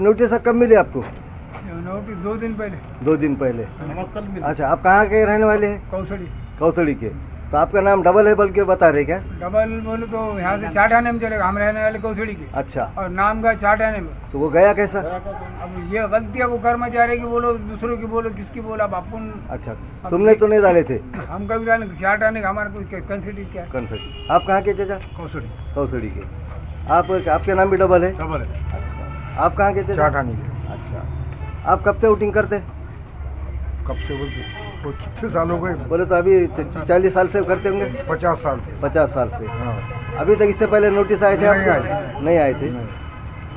ये नोटिस कब मिली आपको? नोटिस दो दिन पहले। दो दिन पहले। कल मिला? अच्छा आप कहाँ के रहने वाले हैं? कौसड़ी। कौतड़ी के। तो आपका नाम डबल है बल्कि बता रहे क्या? डबल बोलो तो यहाँ से चार आने में चलेगा हम रहने वाले कौसड़ी के। अच्छा। और नाम का चार आने में। तो वो गया कैसा? अब ये गलती है वो कर्मचारी की बोलो दूसरों की बोलो किसकी बोलो अब अपन अच्छा तुमने तो नहीं डाले थे? हम कभी जाने चार आने का हमारा कुछ कंसिडर क्या? कन्फर्ट आप कहाँ के चाचा? कौसड़ी। कौतड़ी के। आप आपके नाम भी डबल है? डबल है। अच्छा। आप कहाँ के के अच्छा। आप कब से वोटिंग करते? कब से बोलते? वो कितने साल हो गए? बोले तो अभी चालीस साल से करते होंगे। पचास साल थे पचास साल से। हाँ। अभी तक इससे पहले नोटिस आए थे नहीं आपको? आए। नहीं आए थे।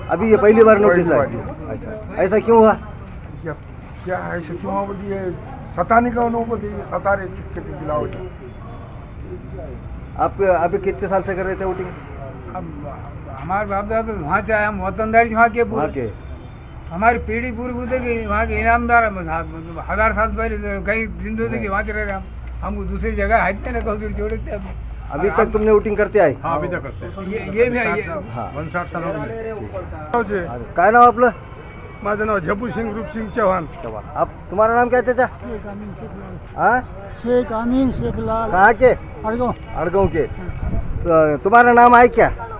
अभी ये पहली बार नोटिस पहली आए। अच्छा। ऐसा क्यों हुआ? क्या क्या है ऐसे क्यों आप ये सताने का लोगों को दिए सता रहे चुपके से आप अभी कितने साल से कर रहे थे वोटिंग? अब हमारे बाप दादा तो वहाँ से आए हम वतनदारी वहाँ के वहाँ पूरे के हमारी पीढ़ी पूरी गुजर गई वहाँ के इनामदार हम साथ मतलब हजार साल पहले से कई जिंदगी वहाँ के रह रहे हम हमको दूसरी जगह हटते ना कौन छोड़े थे अभी अभी तक तुमने वोटिंग करते आए? हाँ अभी तक करते हैं। ये ये भी है ये। हाँ। वनसाठ साल हो काय नाव आपलं? माझं नाव झपू सिंग रूपसिंग चव्हाण। आप तुम्हारा नाम क्या है चाचा हाँ? शेख अमीन शेख लाल। कहाँ के? अड़गो अडगाव के। तुम्हारा नाम आहे क्या? हां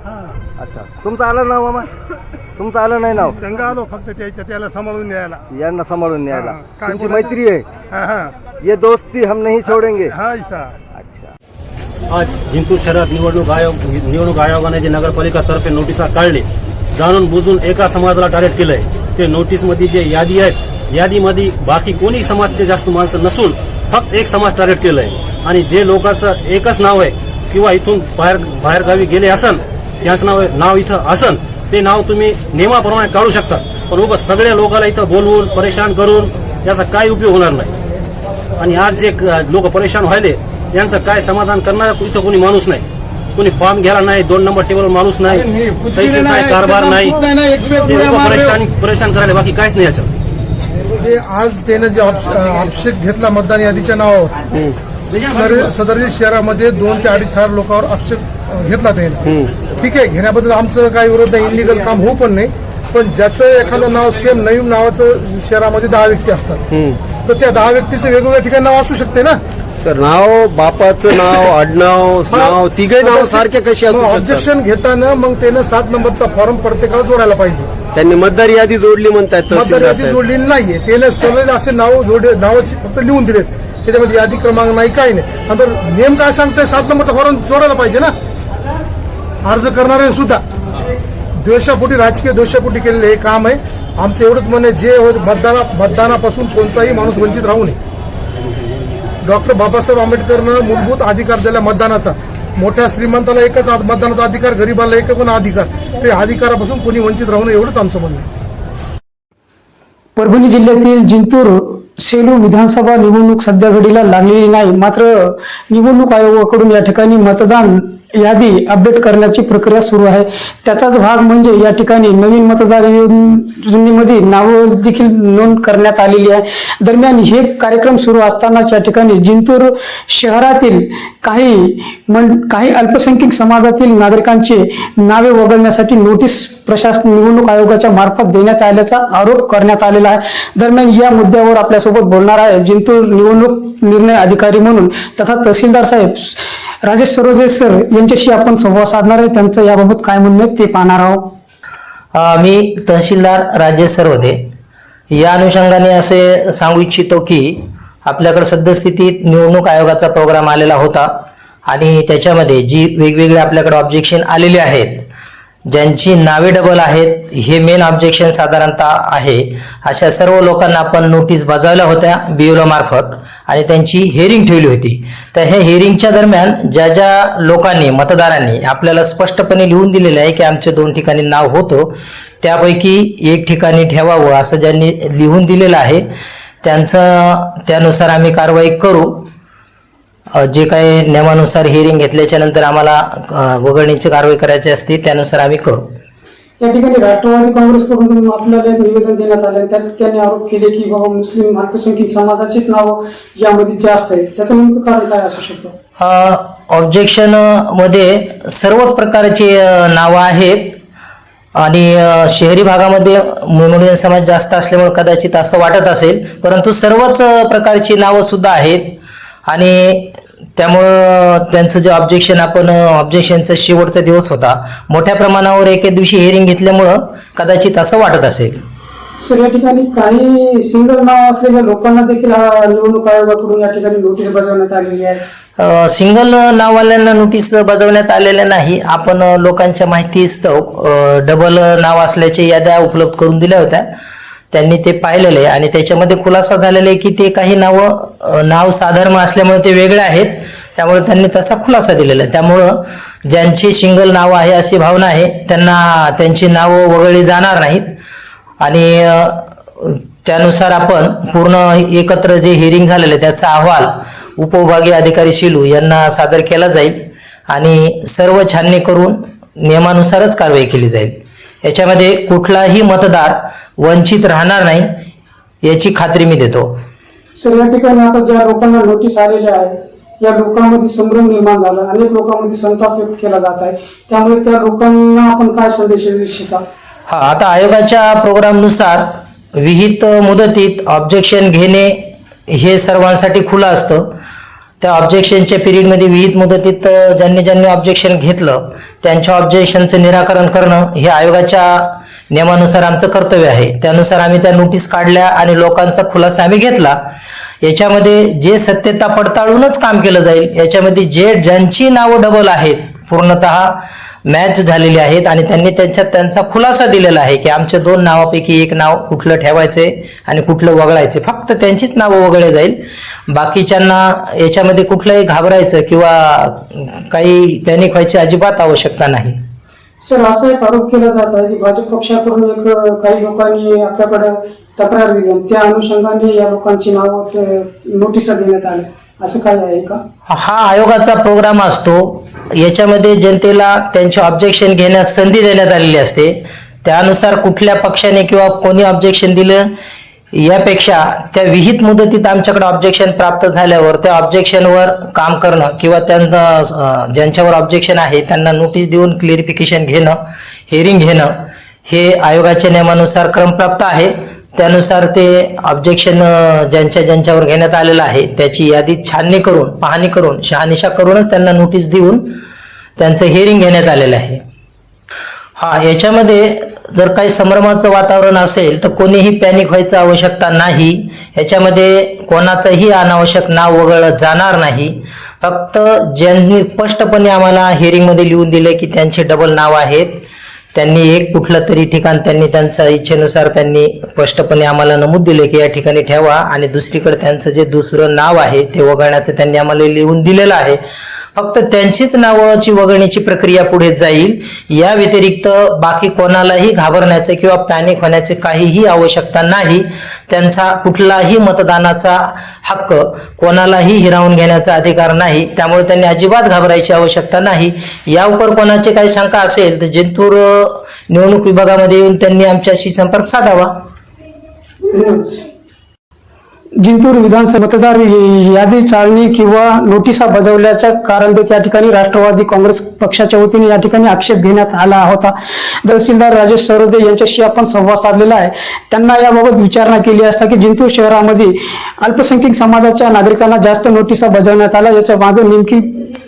अच्छा. तुमचं आलं नाव मामा? तुमचं आलं नाही नाव? संघ आलो फक्त त्याच्या त्याला सांभाळून न्यायला. यांना सांभाळून न्यायला. हा, काय तुमची बोलायचं? मैत्री आहे. हा हा. ये दोस्ती हम नहीं छोड़ेंगे. हा अच्छा. आज जिंतूर शहरात निवडणूक आयोग निवडणूक आयोगाने जे नगरपालिका तर्फे नोटिसा काढले जाणून बुजून एका समाजाला टार्गेट केलंय. ते नोटीसमध्ये जे यादी आहेत यादीमध्ये बाकी कोणी समाजचे जास्त माणसं नसून फक्त एक समाज टार्गेट केलंय. आणि जे लोकांचं एकच नाव आहे किंवा इथून बाहेर बाहेर गावी गेले असन त्यांचं नाव नाव इथं असन. ते नाव तुम्ही नियमाप्रमाणे काढू शकता. पण उगाच सगळ्या लोकांना इथं बोलवून परेशान करून याचा काय उपयोग होणार नाही. आणि आज जे लोक परेशान व्हायले यांचं काय समाधान करणार इथं कोणी माणूस नाही. कोणी फॉर्म घ्यायला नाही दोन नंबर टेबल माणूस नाही कारभार नाही. ते लोकं परेशान परेशान करायला बाकी काहीच नाही याच्यात. आज त्यानं जे ऑपशेट घेतला मतदान यादीच्या नावावर सदर- सदर शहरामध्ये दोन ते अडीच हजार लोकांवर ऑपशेट घेतला त्याने. ठीक आहे घेण्याबद्दल आमचं काही विरोध नाही इलिगल काम होऊ पण नाही. पण ज्याचं एखादं नाव सेम नवीन नावाचं शहरामध्ये दहा व्यक्ती असतात. तर त्या दहा व्यक्तीचं वेगवेगळ्या ठिकाणी नाव असू शकते ना? सर नाव बापाचं नाव आडनाव नाव तिघे नाव सारखे कसे असू ऑब्जेक्शन घेताना मग त्यानं सात नंबरचा फॉर्म प्रत्येकाला जोडायला पाहिजे. त्यांनी मतदार यादी जोडली म्हणतायत मतदार यादी. जोडलेली नाहीये. त्याने सगळे असे नाव जोडे नावाची फक्त लिहून दिलेत. त्याच्यामध्ये यादी क्रमांक नाही काही नाही. बरं नेम काय सांगतोय? सात नंबरचा फॉर्म जोडायला पाहिजे ना? अर्ज करणारे सुद्धा. द्वेषापोटी राजकीय द्वेषापोटी केलेले हे काम आहे. आमचं एवढंच म्हणे जे होत मतदाना मतदानापासून कोणताही माणूस वंचित राहू नये. डॉक्टर बाबासाहेब आंबेडकरनं मूलभूत अधिकार दिला मतदानाचा. मोठ्या श्रीमंताला एकच मतदानाचा अधिकार गरीबाला एक पण अधिकार. ते अधिकारापासून कोणी वंचित राहू नये एवढंच आमचं म्हणणं आहे. परभणी जिल्ह्यातील जिंतूर सेलू विधानसभा निवडणूक सध्या घडीला लागलेली नाही. मात्र निवडणूक आयोगाकडून या ठिकाणी मतदान यादी अपडेट करण्याची प्रक्रिया सुरू आहे. त्याचाच भाग म्हणजे या ठिकाणी नवीन मतदार नोंदणीमध्ये नावं देखील नोंद करण्यात आलेली आहे. दरम्यान हे कार्यक्रम सुरू असतानाच या ठिकाणी जिंतूर शहरातील काही मन काही अल्पसंख्याक समाजातील नागरिकांचे नावे वगळण्यासाठी नोटीस प्रशासन निवडणूक आयोगाच्या मार्फत देण्यात आल्याचा आरोप करण्यात आलेला आहे. दरम्यान या मुद्द्यावर आपल्यासोबत बोलणार आहे. जिंतूर निवडणूक निर्णय अधिकारी म्हणून तथा तहसीलदार साहेब राजेश सरोदे सर यांच्याशी आपण संवाद साधणार आहे. त्यांचं याबाबत काय म्हणणं ते पाहणार आहोत. मी तहसीलदार राजेश सरोदे. या अनुषंगाने असे सांगू इच्छितो की आपल्याकडे सद्यस्थितीत निवडणूक आयोगाचा प्रोग्राम आलेला होता आणि त्याच्यामध्ये जी वेगवेगळे आपल्याकडे ऑब्जेक्शन आलेले आहेत ज्यांची नावे डबल आहेत हे मेन ऑब्जेक्शन साधारणतः आहे. अशा सर्व लोकांना आपण नोटीस बजावल्या होत्या बीओला मार्फत आणि त्यांची हेअरिंग ठेवली होती. तर हे हेअरिंगच्या दरम्यान ज्या ज्या लोकांनी मतदारांनी आपल्याला स्पष्टपणे लिहून दिलेलं आहे की आमचे दोन ठिकाणी नाव होतं त्यापैकी एक ठिकाणी ठेवावं असं ज्यांनी लिहून दिलेलं आहे त्यांचं त्यानुसार आम्ही कारवाई करू. जे काही नियमानुसार हिअरिंग घेतल्याच्या नंतर आम्हाला वगळणीची कारवाई करायची असते त्यानुसार आम्ही करू. या ठिकाणी राष्ट्रवादी काँग्रेसकडून आपल्याला निवेदन देण्यात आलं त्यात त्यांनी आरोप केले की बाबा मुस्लिम अल्पसंख्याक समाजाचीच नाव यामध्ये जास्त आहे. त्याचं नेमकं कारण काय असू शकतं? ऑब्जेक्शनमध्ये सर्वच प्रकारची नावं आहेत. आणि शहरी भागामध्ये मोमेडियन समाज जास्त असल्यामुळे कदाचित असं वाटत असेल. परंतु सर्वच प्रकारची नावं सुद्धा आहेत. आणि त्यामुळं त्यांचं जे ऑब्जेक्शन आपण ऑब्जेक्शनचा शेवटचा दिवस होता. मोठ्या प्रमाणावर एके दिवशी हिअरिंग घेतल्यामुळं कदाचित असं वाटत असेल. सर या ठिकाणी काही सिंगल नाव असलेल्या लोकांना देखील हा निवडणूक आयोगाकडून या ठिकाणी नोटीस बजावण्यात आलेली आहे. अ, सिंगल नाववाल्यांना नोटीस बजावण्यात आलेल्या नाही. आपण लोकांच्या माहितीस्तव अ, डबल नाव असल्याच्या याद्या उपलब्ध करून दिल्या होत्या. त्यांनी ते पाहिलेले आहे. आणि त्याच्यामध्ये खुलासा झालेला आहे की ते काही नावं नाव साधर्म असल्यामुळे ते वेगळे आहेत. त्यामुळे त्यांनी तसा खुलासा दिलेला आहे. त्यामुळं ज्यांची सिंगल नाव आहे अशी भावना आहे त्यांना त्यांची नावं वगळली जाणार नाहीत. आणि त्यानुसार आपण पूर्ण एकत्र जे हिअरिंग झालेलं आहे त्याचा अहवाल उपविभागीय अधिकारी शिलू यांना सादर केला जाईल. आणि सर्व छाननी करून नियमानुसारच कारवाई केली जाईल. याच्यामध्ये कुठलाही मतदार वंचित राहणार नाही याची खात्री मी देतो. सर या ठिकाणी आता ज्या लोकांना नोटीस आलेल्या आहेत या लोकांमध्ये संभ्रम निर्माण झाला अनेक लोकांमध्ये संताप व्यक्त केला जात आहे. त्यामुळे त्या लोकांना आपण काय संदेश देऊ इच्छिता? हा आता आयोगाच्या प्रोग्रामनुसार विहित मुदतीत ऑब्जेक्शन घेणे हे सर्वांसाठी खुलं असतं. त्या ऑब्जेक्शनच्या पिरियडमध्ये विहित मुदतीत ज्यांनी ज्यांनी ऑब्जेक्शन घेतलं त्यांच्या ऑब्जेक्शनचं निराकरण करणं हे आयोगाच्या नियमानुसार आमचं कर्तव्य आहे. त्यानुसार आम्ही त्या नोटीस काढल्या आणि लोकांचा खुलासा आम्ही घेतला. याच्यामध्ये जे सत्यता पडताळूनच काम केलं जाईल याच्यामध्ये जे ज्यांची नावं डबल आहेत पूर्णतः मॅच झालेली आहेत आणि त्यांनी त्यांच्यात त्यांचा खुलासा दिलेला आहे की आमच्या दोन नावापैकी एक नाव कुठलं ठेवायचे आणि कुठलं वगळायचे फक्त त्यांचीच नावं वगळले जाईल. बाकीच्यांना याच्यामध्ये कुठलंही घाबरायचं किंवा काही पॅनिक व्हायची अजिबात आवश्यकता नाही. सर असा एक आरोप केला जात आहे की भाजप पक्षाकडून एक काही लोकांनी आपल्याकडे तक्रार दिली त्या अनुषंगाने या लोकांची नावं नोटिसा देण्यात आल्या. असं काय आहे का? हा आयोगाचा प्रोग्राम असतो. याच्यामध्ये जनतेला त्यांचे ऑब्जेक्शन घेण्यास संधी देण्यात आलेली असते. त्यानुसार कुठल्या पक्षाने किंवा कोणी ऑब्जेक्शन दिलं यापेक्षा त्या विहित मुदतीत आमच्याकडे ऑब्जेक्शन प्राप्त झाल्यावर त्या ऑब्जेक्शनवर काम करणं किंवा त्यांना ज्यांच्यावर ऑब्जेक्शन आहे त्यांना नोटीस देऊन क्लिअरिफिकेशन घेणं हिअरिंग घेणं हे आयोगाच्या नियमानुसार क्रमप्राप्त आहे. त्यानुसार ते ऑब्जेक्शन ज्यांच्या ज्यांच्यावर घेण्यात आलेलं आहे त्याची यादी छाननी करून पाहणी करून शहानिशा करूनच त्यांना नोटीस देऊन त्यांचं हिअरिंग घेण्यात आलेलं आहे. हा याच्यामध्ये जर काही संभ्रमाचं वातावरण असेल तर कोणीही पॅनिक व्हायचं आवश्यकता नाही. याच्यामध्ये कोणाचंही अनावश्यक नाव वगळलं जाणार नाही. फक्त ज्यांनी स्पष्टपणे आम्हाला हिअरिंगमध्ये लिहून दिले की त्यांचे डबल नाव आहेत त्यांनी एक कुठलं तरी ठिकाण त्यांनी त्यांच्या इच्छेनुसार त्यांनी स्पष्टपणे आम्हाला नमूद दिले की या ठिकाणी ठेवा. आणि दुसरीकडे त्यांचं जे दुसरं नाव आहे ते वगळण्याचं त्यांनी आम्हाला लिहून दिलेलं आहे. फक्त त्यांचीच नावाची वगळण्याची प्रक्रिया पुढे जाईल. या व्यतिरिक्त बाकी कोणालाही घाबरण्याचे किंवा पॅनिक होण्याचे काहीही आवश्यकता नाही. त्यांचा कुठलाही मतदानाचा हक्क कोणालाही हिरावून घेण्याचा अधिकार नाही. त्यामुळे त्यांनी अजिबात घाबरायची आवश्यकता नाही. या उपर कोणाची काही शंका असेल तर जिंतूर निवडणूक विभागामध्ये येऊन त्यांनी आमच्याशी संपर्क साधावा. जिंतूर विधानसभा मतदार यादी चालणी किंवा नोटिसा बजावल्याच्या कारण देत या ठिकाणी राष्ट्रवादी काँग्रेस पक्षाच्या वतीने या ठिकाणी आक्षेप घेण्यात आला होता. तहसीलदार राजेश सरोदे यांच्याशी आपण संवाद साधलेला आहे. त्यांना याबाबत विचारणा केली असता की जिंतूर शहरामध्ये अल्पसंख्याक समाजाच्या नागरिकांना जास्त नोटिसा बजावण्यात आला याच्या मागे नेमकी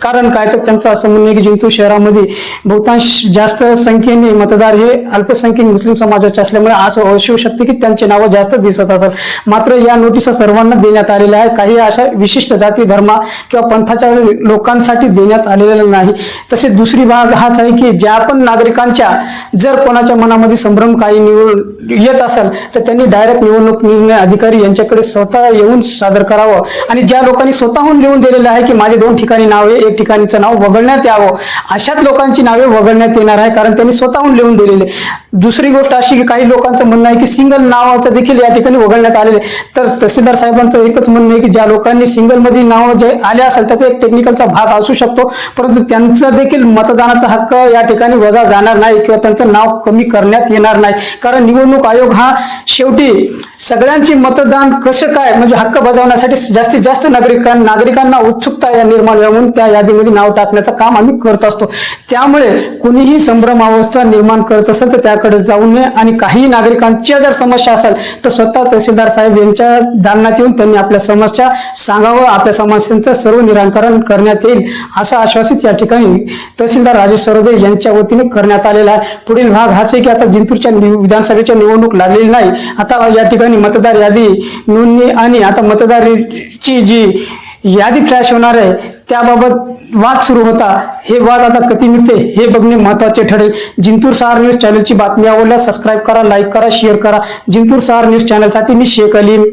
कारण काय तर त्यांचं असं म्हणणं आहे की जिंतूर शहरामध्ये बहुतांश जास्त संख्येने मतदार हे अल्पसंख्याक मुस्लिम समाजाचे असल्यामुळे असं असू शकते की त्यांचे नावं जास्त दिसत असत मात्र या नोटिसा सर्वांना देण्यात आलेल्या आहे काही अशा विशिष्ट जाती धर्म किंवा पंथाच्या लोकांसाठी देण्यात आलेल्या नाही. तसे दुसरी भाग हाच आहे की ज्या पण नागरिकांच्या जर कोणाच्या मनामध्ये संभ्रम काही निवड येत असेल तर त्यांनी डायरेक्ट निवडणूक निर्णय अधिकारी यांच्याकडे स्वतः येऊन सादर करावं. आणि ज्या लोकांनी स्वतःहून लिहून दिलेलं आहे की माझे दोन ठिकाणी नाव आहे एक ठिकाणचं नाव वगळण्यात यावं. अशाच लोकांची नावे वगळण्यात येणार आहे कारण त्यांनी स्वतःहून लिहून दिलेले. दुसरी गोष्ट अशी की काही लोकांचं म्हणणं आहे की सिंगल नावाचं देखील या ठिकाणी वगळण्यात आलेले तर तहसीलदार साहेबांचं एकच म्हणणं आहे की ज्या लोकांनी सिंगल नावं नाव जे आले असेल त्याचा एक टेक्निकलचा भाग असू शकतो परंतु त्यांचा देखील मतदानाचा हक्क या ठिकाणी वजा जाणार नाही किंवा त्यांचं नाव कमी करण्यात येणार नाही. कारण निवडणूक आयोग हा शेवटी सगळ्यांची मतदान कसं काय म्हणजे हक्क बजावण्यासाठी जास्तीत जास्त नागरिकां नागरिकांना उत्सुकता या निर्माण व्हावी म्हणून त्या यादीमध्ये नाव टाकण्याचं काम आम्ही करत असतो. त्यामुळे कुणीही संभ्रम अवस्था निर्माण करत असेल तर त्याकडे जाऊ नये आणि काही नागरिकांच्या जर समस्या असेल तर स्वतः तहसीलदार साहेब यांच्या दालनात येऊन त्यांनी आपल्या समस्या सांगावं आपल्या समस्यांचं सर्व निराकरण करण्यात येईल असं आश्वासित या ठिकाणी तहसीलदार राजेश सरोदे यांच्या वतीने करण्यात आलेला आहे. पुढील भाग हाच आहे की आता जिंतूरच्या विधानसभेच्या निवडणूक लागलेली नाही. आता या ठिकाणी मतदार यादी नोंदणी आणि आता मतदारची जी यादी फ्लॅश होणार आहे त्याबाबत वाद सुरू होता. हे वाद आता कधी मिळते हे बघणे महत्त्वाचे ठरेल. जिंतूर सहार न्यूज चॅनलची बातमी आवडल्यास सबस्क्राईब करा लाईक करा शेअर करा. जिंतूर सहार न्यूज चॅनलसाठी मी शेख अलीम.